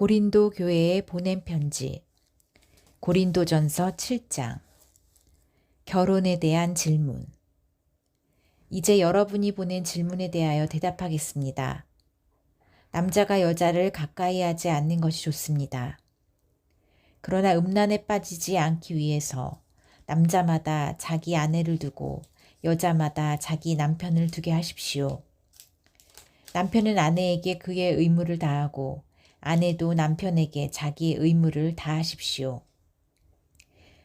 고린도 교회에 보낸 편지. 고린도전서 7장. 결혼에 대한 질문. 이제 여러분이 보낸 질문에 대하여 대답하겠습니다. 남자가 여자를 가까이 하지 않는 것이 좋습니다. 그러나 음란에 빠지지 않기 위해서 남자마다 자기 아내를 두고 여자마다 자기 남편을 두게 하십시오. 남편은 아내에게 그의 의무를 다하고 아내도 남편에게 자기의 의무를 다하십시오.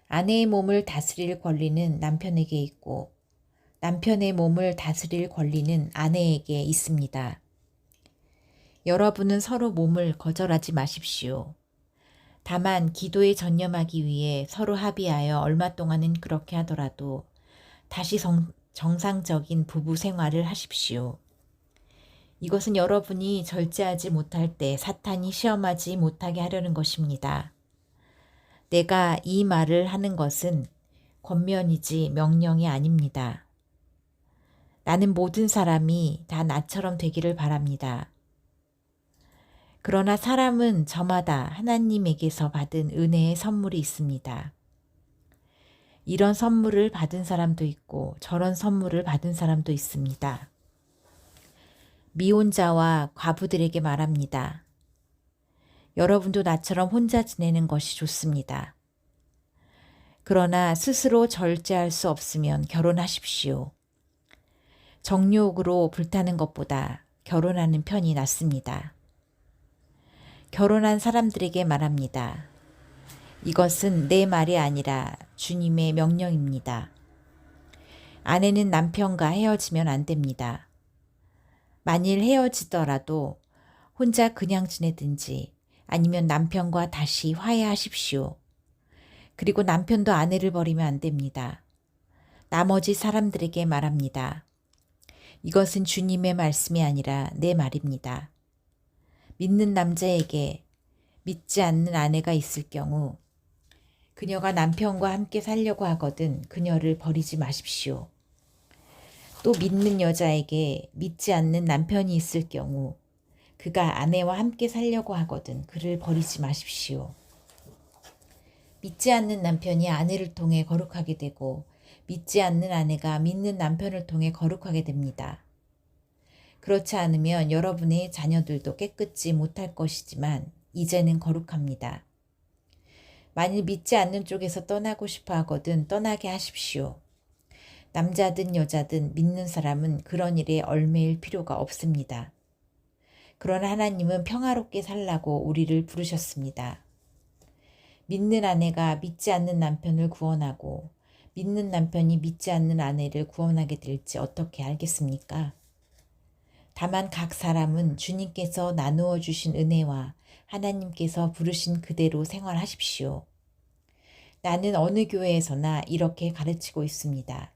아내의 몸을 다스릴 권리는 남편에게 있고 남편의 몸을 다스릴 권리는 아내에게 있습니다. 여러분은 서로 몸을 거절하지 마십시오. 다만 기도에 전념하기 위해 서로 합의하여 얼마 동안은 그렇게 하더라도 다시 정, 정상적인 부부 생활을 하십시오. 이것은 여러분이 절제하지 못할 때 사탄이 시험하지 못하게 하려는 것입니다. 내가 이 말을 하는 것은 권면이지 명령이 아닙니다. 나는 모든 사람이 다 나처럼 되기를 바랍니다. 그러나 사람은 저마다 하나님에게서 받은 은혜의 선물이 있습니다. 이런 선물을 받은 사람도 있고 저런 선물을 받은 사람도 있습니다. 미혼자와 과부들에게 말합니다. 여러분도 나처럼 혼자 지내는 것이 좋습니다. 그러나 스스로 절제할 수 없으면 결혼하십시오. 정욕으로 불타는 것보다 결혼하는 편이 낫습니다. 결혼한 사람들에게 말합니다. 이것은 내 말이 아니라 주님의 명령입니다. 아내는 남편과 헤어지면 안 됩니다. 만일 헤어지더라도 혼자 그냥 지내든지 아니면 남편과 다시 화해하십시오. 그리고 남편도 아내를 버리면 안 됩니다. 나머지 사람들에게 말합니다. 이것은 주님의 말씀이 아니라 내 말입니다. 믿는 남자에게 믿지 않는 아내가 있을 경우 그녀가 남편과 함께 살려고 하거든 그녀를 버리지 마십시오. 또 믿는 여자에게 믿지 않는 남편이 있을 경우 그가 아내와 함께 살려고 하거든 그를 버리지 마십시오. 믿지 않는 남편이 아내를 통해 거룩하게 되고 믿지 않는 아내가 믿는 남편을 통해 거룩하게 됩니다. 그렇지 않으면 여러분의 자녀들도 깨끗지 못할 것이지만 이제는 거룩합니다. 만일 믿지 않는 쪽에서 떠나고 싶어 하거든 떠나게 하십시오. 남자든 여자든 믿는 사람은 그런 일에 얼매일 필요가 없습니다. 그러나 하나님은 평화롭게 살라고 우리를 부르셨습니다. 믿는 아내가 믿지 않는 남편을 구원하고 믿는 남편이 믿지 않는 아내를 구원하게 될지 어떻게 알겠습니까? 다만 각 사람은 주님께서 나누어 주신 은혜와 하나님께서 부르신 그대로 생활하십시오. 나는 어느 교회에서나 이렇게 가르치고 있습니다.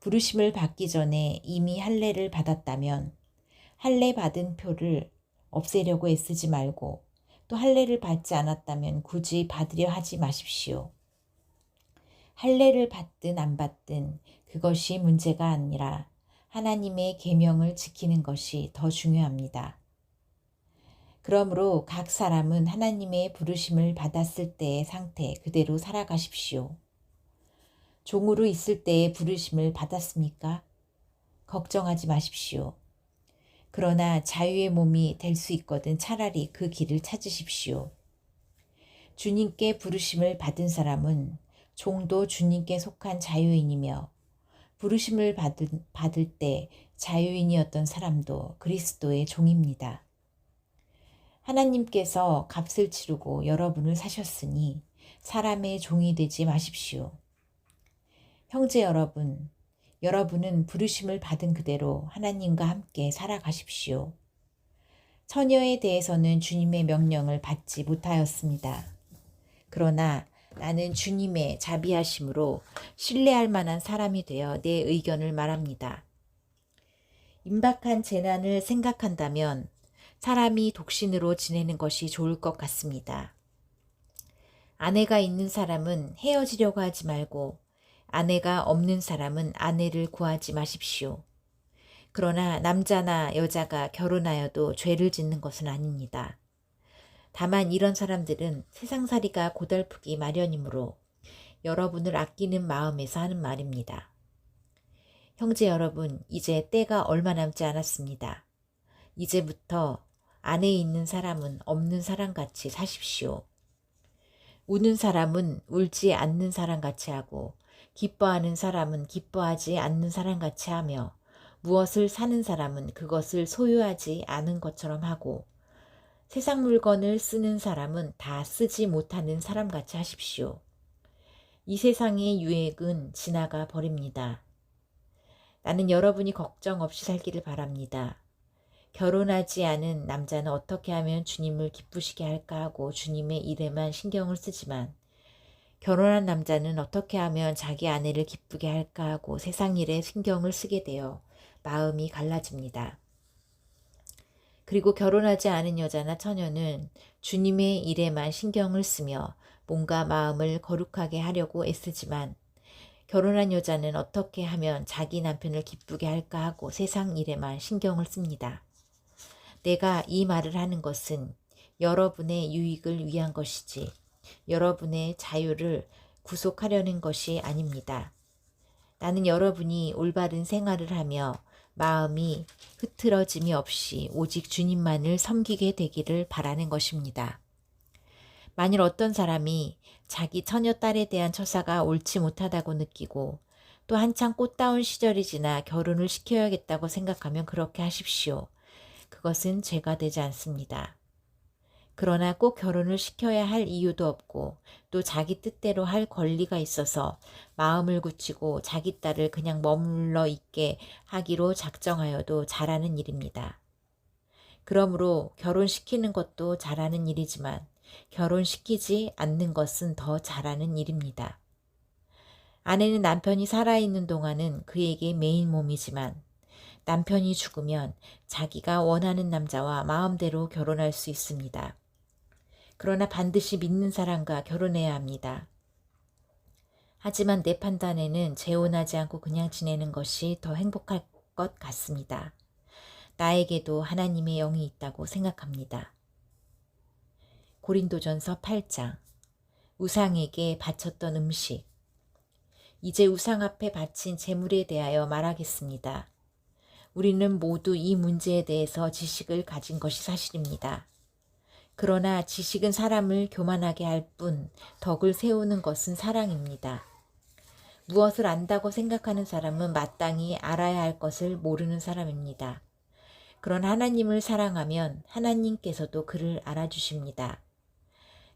부르심을 받기 전에 이미 할례를 받았다면 할례 받은 표를 없애려고 애쓰지 말고 또 할례를 받지 않았다면 굳이 받으려 하지 마십시오. 할례를 받든 안 받든 그것이 문제가 아니라 하나님의 계명을 지키는 것이 더 중요합니다. 그러므로 각 사람은 하나님의 부르심을 받았을 때의 상태 그대로 살아가십시오. 종으로 있을 때의 부르심을 받았습니까? 걱정하지 마십시오. 그러나 자유의 몸이 될 수 있거든 차라리 그 길을 찾으십시오. 주님께 부르심을 받은 사람은 종도 주님께 속한 자유인이며 부르심을 받을, 받을 때 자유인이었던 사람도 그리스도의 종입니다. 하나님께서 값을 치르고 여러분을 사셨으니 사람의 종이 되지 마십시오. 형제 여러분, 여러분은 부르심을 받은 그대로 하나님과 함께 살아가십시오. 처녀에 대해서는 주님의 명령을 받지 못하였습니다. 그러나 나는 주님의 자비하심으로 신뢰할 만한 사람이 되어 내 의견을 말합니다. 임박한 재난을 생각한다면 사람이 독신으로 지내는 것이 좋을 것 같습니다. 아내가 있는 사람은 헤어지려고 하지 말고 아내가 없는 사람은 아내를 구하지 마십시오. 그러나 남자나 여자가 결혼하여도 죄를 짓는 것은 아닙니다. 다만 이런 사람들은 세상살이가 고달프기 마련이므로 여러분을 아끼는 마음에서 하는 말입니다. 형제 여러분, 이제 때가 얼마 남지 않았습니다. 이제부터 안에 있는 사람은 없는 사람같이 사십시오. 우는 사람은 울지 않는 사람같이 하고 기뻐하는 사람은 기뻐하지 않는 사람같이 하며 무엇을 사는 사람은 그것을 소유하지 않은 것처럼 하고 세상 물건을 쓰는 사람은 다 쓰지 못하는 사람같이 하십시오. 이 세상의 유액은 지나가 버립니다. 나는 여러분이 걱정 없이 살기를 바랍니다. 결혼하지 않은 남자는 어떻게 하면 주님을 기쁘시게 할까 하고 주님의 일에만 신경을 쓰지만 결혼한 남자는 어떻게 하면 자기 아내를 기쁘게 할까 하고 세상 일에 신경을 쓰게 되어 마음이 갈라집니다. 그리고 결혼하지 않은 여자나 처녀는 주님의 일에만 신경을 쓰며 뭔가 마음을 거룩하게 하려고 애쓰지만 결혼한 여자는 어떻게 하면 자기 남편을 기쁘게 할까 하고 세상 일에만 신경을 씁니다. 내가 이 말을 하는 것은 여러분의 유익을 위한 것이지 여러분의 자유를 구속하려는 것이 아닙니다. 나는 여러분이 올바른 생활을 하며 마음이 흐트러짐이 없이 오직 주님만을 섬기게 되기를 바라는 것입니다. 만일 어떤 사람이 자기 처녀 딸에 대한 처사가 옳지 못하다고 느끼고 또 한창 꽃다운 시절이 지나 결혼을 시켜야겠다고 생각하면 그렇게 하십시오. 그것은 죄가 되지 않습니다. 그러나 꼭 결혼을 시켜야 할 이유도 없고 또 자기 뜻대로 할 권리가 있어서 마음을 굳히고 자기 딸을 그냥 머물러 있게 하기로 작정하여도 잘하는 일입니다. 그러므로 결혼시키는 것도 잘하는 일이지만 결혼시키지 않는 것은 더 잘하는 일입니다. 아내는 남편이 살아있는 동안은 그에게 메인 몸이지만 남편이 죽으면 자기가 원하는 남자와 마음대로 결혼할 수 있습니다. 그러나 반드시 믿는 사람과 결혼해야 합니다. 하지만 내 판단에는 재혼하지 않고 그냥 지내는 것이 더 행복할 것 같습니다. 나에게도 하나님의 영이 있다고 생각합니다. 고린도전서 8장 우상에게 바쳤던 음식 이제 우상 앞에 바친 재물에 대하여 말하겠습니다. 우리는 모두 이 문제에 대해서 지식을 가진 것이 사실입니다. 그러나 지식은 사람을 교만하게 할 뿐 덕을 세우는 것은 사랑입니다. 무엇을 안다고 생각하는 사람은 마땅히 알아야 할 것을 모르는 사람입니다. 그런 하나님을 사랑하면 하나님께서도 그를 알아주십니다.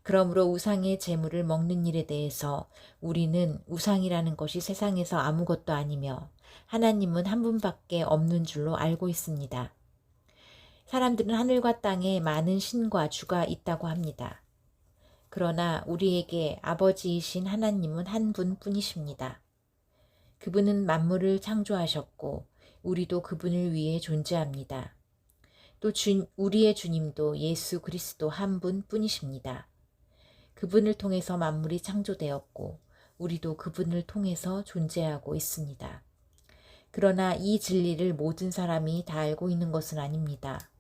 그러므로 우상의 재물을 먹는 일에 대해서 우리는 우상이라는 것이 세상에서 아무것도 아니며 하나님은 한 분밖에 없는 줄로 알고 있습니다. 사람들은 하늘과 땅에 많은 신과 주가 있다고 합니다. 그러나 우리에게 아버지이신 하나님은 한 분뿐이십니다. 그분은 만물을 창조하셨고 우리도 그분을 위해 존재합니다. 또 주, 우리의 주님도 예수 그리스도 한 분뿐이십니다. 그분을 통해서 만물이 창조되었고 우리도 그분을 통해서 존재하고 있습니다. 그러나 이 진리를 모든 사람이 다 알고 있는 것은 아닙니다.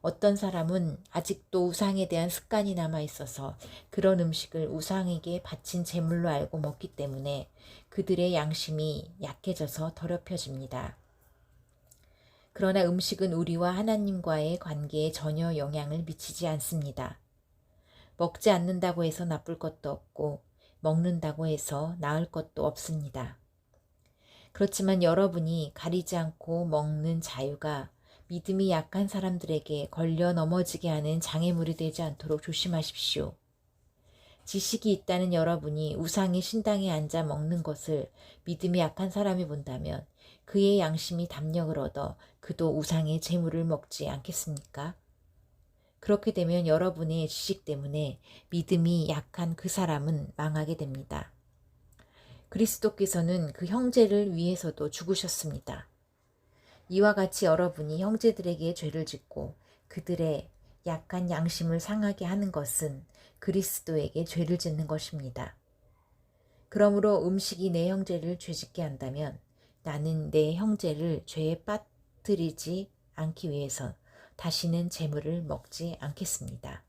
어떤 사람은 아직도 우상에 대한 습관이 남아 있어서 그런 음식을 우상에게 바친 제물로 알고 먹기 때문에 그들의 양심이 약해져서 더럽혀집니다. 그러나 음식은 우리와 하나님과의 관계에 전혀 영향을 미치지 않습니다. 먹지 않는다고 해서 나쁠 것도 없고 먹는다고 해서 나을 것도 없습니다. 그렇지만 여러분이 가리지 않고 먹는 자유가 믿음이 약한 사람들에게 걸려 넘어지게 하는 장애물이 되지 않도록 조심하십시오. 지식이 있다는 여러분이 우상의 신당에 앉아 먹는 것을 믿음이 약한 사람이 본다면 그의 양심이 담력을 얻어 그도 우상의 재물을 먹지 않겠습니까? 그렇게 되면 여러분의 지식 때문에 믿음이 약한 그 사람은 망하게 됩니다. 그리스도께서는 그 형제를 위해서도 죽으셨습니다. 이와 같이 여러분이 형제들에게 죄를 짓고 그들의 약한 양심을 상하게 하는 것은 그리스도에게 죄를 짓는 것입니다. 그러므로 음식이 내 형제를 죄짓게 한다면 나는 내 형제를 죄에 빠뜨리지 않기 위해서 다시는 재물을 먹지 않겠습니다.